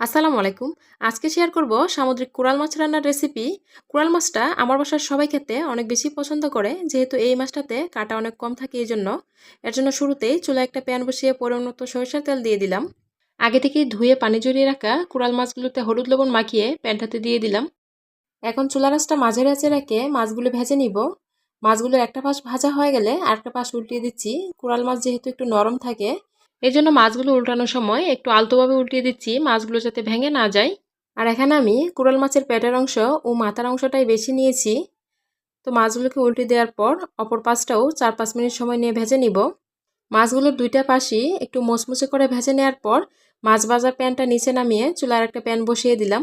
আসসালামু আলাইকুম। আজকে শেয়ার করব সামুদ্রিক কোরাল মাছ রান্নার রেসিপি। কোরাল মাছটা আমার বাসার সবাই খেতে অনেক বেশি পছন্দ করে, যেহেতু এই মাছটাতে কাটা অনেক কম থাকে এই জন্য এর জন্য শুরুতেই চুলা একটা প্যান বসিয়ে পরিমাণ মতো সরিষার তেল দিয়ে দিলাম। আগে থেকেই ধুয়ে পানি জড়িয়ে রাখা কোরাল মাছগুলোতে হলুদ লবণ মাখিয়ে প্যানটাতে দিয়ে দিলাম। এখন চুলা রাসটা মাঝে রাচে রেখে মাছগুলো ভেজে নিব। মাছগুলোর একটা পাশ ভাজা হয়ে গেলে আরেকটা পাশ উল্টিয়ে দিচ্ছি। কোরাল মাছ যেহেতু একটু নরম থাকে এই জন্য মাছগুলো উল্টানোর সময় একটু আলতোভাবে উল্টিয়ে দিচ্ছি, মাছগুলো যাতে ভেঙে না যায়। আর এখানে আমি কুড়াল মাছের পেটের অংশ ও মাথার অংশটাই বেশি নিয়েছি। তো মাছগুলোকে উল্টে দেওয়ার পর অপর পাশটাও চার পাঁচ মিনিট সময় নিয়ে ভেজে নিব। মাছগুলোর দুইটা পাশই একটু মচমচে করে ভেজে নেওয়ার পর মাছ ভাজার প্যানটা নিচে নামিয়ে চুলার একটা প্যান বসিয়ে দিলাম।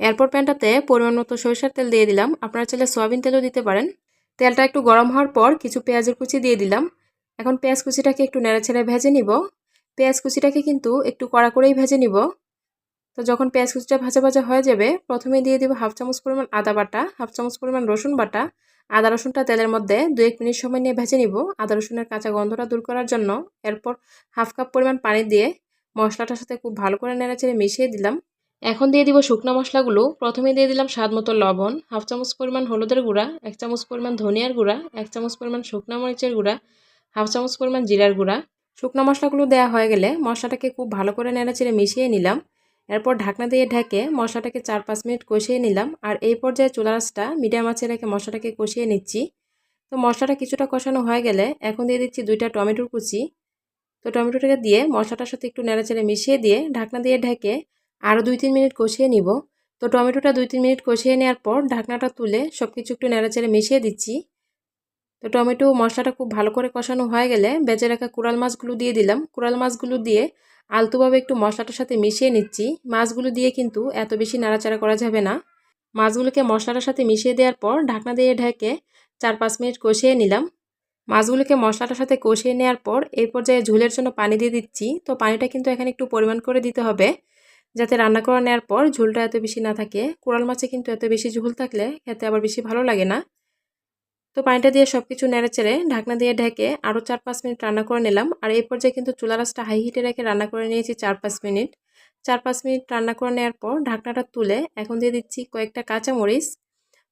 এরপর প্যানটাতে পরিমাণ মতো সরিষার তেল দিয়ে দিলাম। আপনারা চাইলে সয়াবিন তেলও দিতে পারেন। তেলটা একটু গরম হওয়ার পর কিছু পেঁয়াজের কুচি দিয়ে দিলাম। এখন পেঁয়াজ কুচিটাকে একটু নেড়ে ছেড়ে ভেজে নিব। পেঁয়াজ কুচিটাকে কিন্তু একটু কড়া করেই ভেজে নিব। তো যখন পেঁয়াজ কুচিটা ভাজা ভাজা হয়ে যাবে প্রথমে দিয়ে দিব হাফ চামচ পরিমাণ আদা বাটা, হাফ চামচ পরিমাণ রসুন বাটা। আদা রসুনটা তেলের মধ্যে দু এক মিনিট সময় নিয়ে ভেজে নিব। আদা রসুনের কাঁচা গন্ধটা দূর করার জন্য এরপর হাফ কাপ পরিমাণ পানি দিয়ে মশলাটার সাথে খুব ভালো করে নেড়েচেড়ে মিশিয়ে দিলাম। এখন দিয়ে দিব শুকনো মশলাগুলো। প্রথমে দিয়ে দিলাম স্বাদ মতো লবণ, হাফ চামচ পরিমাণ হলুদের গুঁড়া, এক চামচ পরিমাণ ধনিয়ার গুঁড়া, এক চামচ পরিমাণ শুকনো মরিচের গুঁড়া, হাফ চামচ পরিমাণ জিরার গুঁড়া। শুকনো মশলাগুলো দেওয়া হয়ে গেলে মশলাটাকে খুব ভালো করে নেড়াচেড়ে মিশিয়ে নিলাম। এরপর ঢাকনা দিয়ে ঢেকে মশলাটাকে চার পাঁচ মিনিট কষিয়ে নিলাম। আর এই পর্যায়ে চুলা রাসটা মিডিয়াম আঁচে রেখে মশলাটাকে কষিয়ে নিচ্ছি। তো মশলাটা কিছুটা কষানো হয়ে গেলে এখন দিয়ে দিচ্ছি দুইটা টমেটোর কুচি। তো টমেটোটাকে দিয়ে মশলাটার সাথে একটু নেড়াচেড়ে মিশিয়ে দিয়ে ঢাকনা দিয়ে ঢেকে আরও দুই তিন মিনিট কষিয়ে নিব। তো টমেটোটা দুই তিন মিনিট কষিয়ে নেওয়ার পর ঢাকনাটা তুলে সব কিছু একটু নেড়াচেড়ে মিশিয়ে দিচ্ছি। তো টমেটো মশলাটা খুব ভালো করে কষানো হয়ে গেলে বেজে রাখা কুড়াল মাছগুলো দিয়ে দিলাম। কুড়াল মাছগুলো দিয়ে আলতোভাবে একটু মশলাটার সাথে মিশিয়ে নিচ্ছি। মাছগুলো দিয়ে কিন্তু এত বেশি নাড়াচাড়া করা যাবে না। মাছগুলোকে মশলাটার সাথে মিশিয়ে দেওয়ার পর ঢাকনা দিয়ে ঢেকে চার পাঁচ মিনিট কষিয়ে নিলাম। মাছগুলোকে মশলাটার সাথে কষিয়ে নেওয়ার পর এই পর্যায়ে ঝোলের জন্য পানি দিয়ে দিচ্ছি। তো পানিটা কিন্তু এখানে একটু পরিমাণ করে দিতে হবে। যাতে রান্না করে নেওয়ার পর ঝোলটা এত বেশি না থাকে। কোরাল মাছে কিন্তু এত বেশি ঝোল থাকলে খেতে আবার বেশি ভালো লাগে না। তো পানিটা দিয়ে সব কিছু নেড়ে চেড়ে ঢাকনা দিয়ে ঢেকে আরও চার পাঁচ মিনিট রান্না করে নিলাম। আর এই পর্যায়ে কিন্তু চুলা রাসটা হাই হিটে রেখে রান্না করে নিয়েছি চার পাঁচ মিনিট। চার পাঁচ মিনিট রান্না করে নেওয়ার পর ঢাকনাটা তুলে এখন দিয়ে দিচ্ছি কয়েকটা কাঁচামরিচ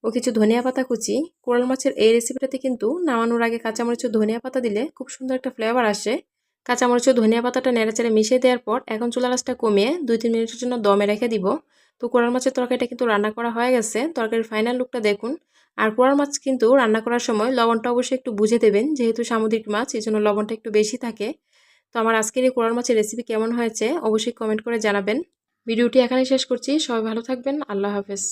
ও কিছু ধনিয়া পাতা কুচি। কোরাল মাছের এই রেসিপিটাতে কিন্তু নামানোর আগে কাঁচামরিচ ও ধনিয়া পাতা দিলে খুব সুন্দর একটা ফ্লেভার আসে। কাঁচামরিচ ও ধনিয়া পাতাটা নেড়েচেড়ে মিশিয়ে দেওয়ার পর এখন চুলা রাসটা কমিয়ে দুই তিন মিনিটের জন্য দমে রেখে দিব। তো কোরাল মাছের তরকারিটা কিন্তু রান্না করা হয়ে গেছে। তরকারির ফাইনাল লুকটা দেখুন। আর কোরাল মাছ কিন্তু রান্না করার সময় লবণটা অবশ্যই একটু বুঝে দেবেন, যেহেতু সামুদ্রিক মাছ এই জন্য লবণটা একটু বেশি থাকে। তো আমার আজকের এই কোরাল মাছের রেসিপি কেমন হয়েছে, অবশ্যই কমেন্ট করে জানাবেন। ভিডিওটি এখানে শেষ করছি, সবাই ভালো থাকবেন, আল্লাহ হাফেজ।